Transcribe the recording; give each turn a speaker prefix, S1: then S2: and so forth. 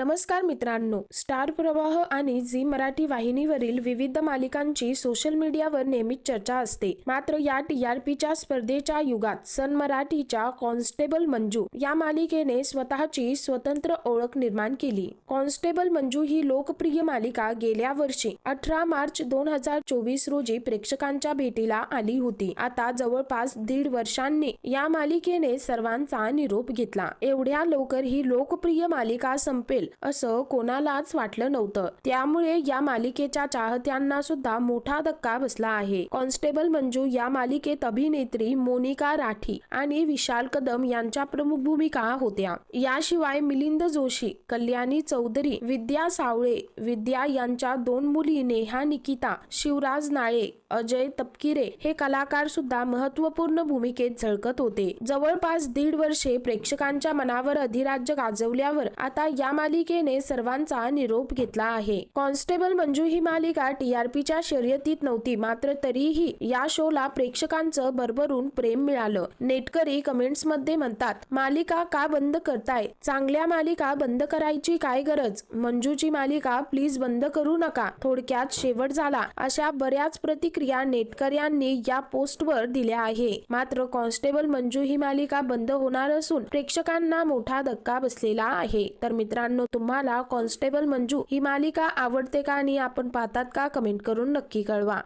S1: नमस्कार मित्रांनो. स्टार प्रवाह आणि झी मराठी वाहिनीवरील विविध मालिकांची सोशल मीडियावर नेहमीच चर्चा असते. मात्र या टीआरपीच्या स्पर्धेच्या युगात सन मराठीच्या कॉन्स्टेबल मंजू या मालिकेने स्वतःची स्वतंत्र ओळख निर्माण केली. कॉन्स्टेबल मंजू ही लोकप्रिय मालिका गेल्या वर्षी अठरा मार्च दोन हजार चोवीस रोजी प्रेक्षकांच्या भेटीला आली होती. आता जवळपास दीड वर्षांनी या मालिकेने सर्वांचा निरोप घेतला. एवढ्या लवकर ही लोकप्रिय मालिका संपेल असं कोणालाच वाटलं नव्हतं. त्यामुळे या मालिकेच्या चाहत्यांना सुद्धा मोठा धक्का बसला आहे. कॉन्स्टेबल मंजू या मालिकेत अभिनेत्री मोनिका राठी आणि विशाल कदम यांच्या प्रमुख भूमिका होत्या. याशिवाय मिलिंद जोशी कल्याणी चौधरी विद्या सावळे विद्या यांच्या दोन मुली नेहा निकिता शिवराज नाळे अजय तपकिरे हे कलाकार सुद्धा महत्त्वपूर्ण भूमिकेत झळकत होते. जवळपास दीड वर्षे प्रेक्षकांच्या मनावर अधिराज्य गाजवल्यावर आता या मालिकेने सर्वांचा निरोप घेतला आहे. कॉन्स्टेबल मंजू ही मालिका टीआरपीच्या शर्यतीत नव्हती मात्र तरीही या शोला प्रेक्षकांचं भरभरून प्रेम मिळालं. नेटकरी कमेंट्समध्ये म्हणतात मालिका का बंद करताय? चांगल्या मालिका बंद करायची काय गरज? मंजूची मालिका प्लीज बंद करू नका. थोडक्यात शेवट झाला. अशा बऱ्याच प्रतिक्रिया नेटकऱ्यांनी या पोस्टवर दिल्या आहे. मात्र कॉन्स्टेबल मंजू ही मालिका बंद होणार असून प्रेक्षकांना मोठा धक्का बसलेला आहे. तर मित्रांनो तुम्हाला कॉन्स्टेबल मंजू ही मालिका आवडते का आणि आपण पाहतात का कमेंट करून नक्की कळवा.